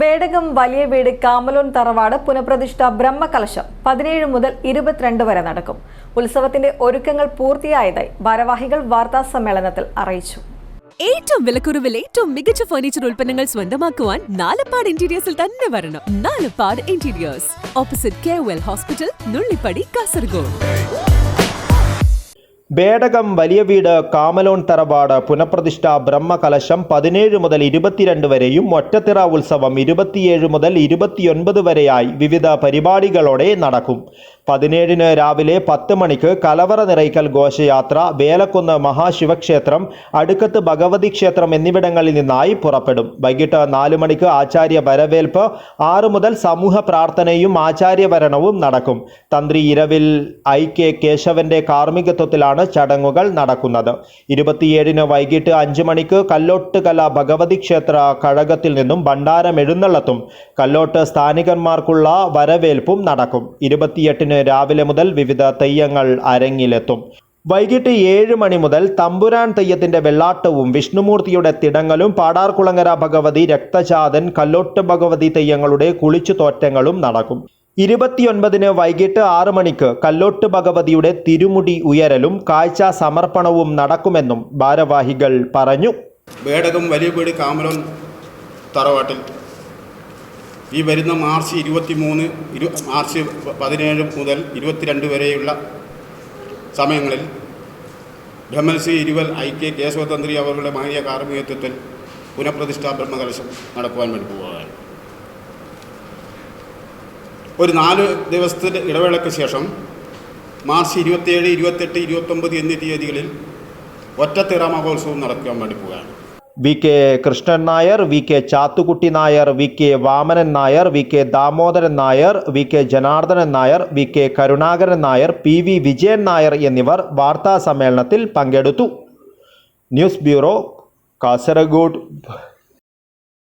ബേടകം വലിയ വീട് കാമലോൻ തറവാട് പുനഃപ്രതിഷ്ഠ ബ്രഹ്മകലശം പതിനേഴ് മുതൽ ഇരുപത്തിരണ്ട് വരെ നടക്കും. ഉത്സവത്തിന്റെ ഒരുക്കങ്ങൾ പൂർത്തിയായതായി ഭാരവാഹികൾ വാർത്താ സമ്മേളനത്തിൽ അറിയിച്ചു. ഏറ്റവും വിലക്കുറവിൽ ഏറ്റവും മികച്ച ഫർണിച്ചർ ഉൽപ്പന്നങ്ങൾ സ്വന്തമാക്കുവാൻ നാലപ്പാട് ഇന്റീരിയേഴ്സിൽ തന്നെ വരണം. Nalappad interiors opposite K hospital Nullippady Kasaragod Bedakam വലിയ വീട് കാമലോൺ തറവാട് പുനഃപ്രതിഷ്ഠ ബ്രഹ്മകലശം പതിനേഴ് മുതൽ ഇരുപത്തിരണ്ട് വരെയും ഒറ്റത്തിറ ഉത്സവം ഇരുപത്തിയേഴ് മുതൽ ഇരുപത്തിയൊൻപത് വരെയായി വിവിധ പരിപാടികളോടെ നടക്കും. പതിനേഴിന് രാവിലെ പത്ത് മണിക്ക് കലവറ നിറയ്ക്കൽ ഘോഷയാത്ര വേലക്കുന്ന് മഹാശിവക്ഷേത്രം അടുക്കത്ത് ഭഗവതി ക്ഷേത്രം എന്നിവിടങ്ങളിൽ നിന്നായി പുറപ്പെടും. വൈകിട്ട് നാല് മണിക്ക് ആചാര്യ വരവേൽപ്പ് ആറ് മുതൽ സമൂഹ പ്രാർത്ഥനയും ആചാര്യവരണവും നടക്കും. തന്ത്രി ഇരവിൽ ഐ കെ കേശവന്റെ കാർമ്മികത്വത്തിലാണ് ചടങ്ങുകൾ നടക്കുന്നത്. ഇരുപത്തിയേഴിന് വൈകിട്ട് അഞ്ച് മണിക്ക് കല്ലോട്ടുകല ഭഗവതി ക്ഷേത്ര കഴകത്തിൽ നിന്നും ഭണ്ഡാരം എഴുന്നള്ളത്തും കല്ലോട്ട് സ്ഥാനികന്മാർക്കുള്ള വരവേൽപ്പും നടക്കും. ഇരുപത്തിയെട്ടിന് രാവിലെ മുതൽ വിവിധ തെയ്യങ്ങൾ അരങ്ങിലെത്തും. വൈകിട്ട് ഏഴ് മണി മുതൽ തമ്പുരാൻ തെയ്യത്തിന്റെ വെള്ളാട്ടവും വിഷ്ണുമൂർത്തിയുടെ തിടങ്ങലും പാടാർകുളങ്ങര ഭഗവതി രക്തചാതൻ കല്ലോട്ട് ഭഗവതി തെയ്യങ്ങളുടെ കുളിച്ചുതോറ്റങ്ങളും നടക്കും. ഇരുപത്തിയൊൻപതിന് വൈകിട്ട് ആറ് മണിക്ക് കല്ലോട്ട് ഭഗവതിയുടെ തിരുമുടി ഉയരലും കാഴ്ച സമർപ്പണവും നടക്കുമെന്നും ഭാരവാഹികൾ പറഞ്ഞു. വേടകം വലിയ പേടി കാമലോൻ തറവാട്ടിൽ. ഈ വരുന്ന മാർച്ച് ഇരുപത്തി മൂന്ന് ഇരു മാർച്ച് പതിനേഴ് മുതൽ ഇരുപത്തിരണ്ട് വരെയുള്ള സമയങ്ങളിൽ ബ്രഹ്മൻസി ഇരുവൽ ഐ കെ കേശവതന്ത്രി അവരുടെ മാന്യ കാർമ്മികത്വത്തിൽ പുനഃപ്രതിഷ്ഠാ ബ്രഹ്മകലശം നടക്കുവാൻ വേണ്ടി പോവുകയാണ്. ഒരു നാല് ദിവസത്തിന്റെ ഇടവേളയ്ക്ക് ശേഷം മാർച്ച് ഇരുപത്തിയേഴ് ഇരുപത്തെട്ട് ഇരുപത്തൊമ്പത് എന്നീ തീയതികളിൽ ഒറ്റത്തിറ മഹോത്സവം നടക്കാൻ വേണ്ടി പോവുകയാണ്. V K Krishnan Nair V K Chathukutty Nair V K Vamanan Nair V K Damodaran Nair V K Janardhanan Nair V K Karunakaran Nair P V Vijayan Nair എന്നിവർ വാർത്താ സമ്മേളനത്തിൽ പങ്കെടുത്തു. News bureau Kasaragod.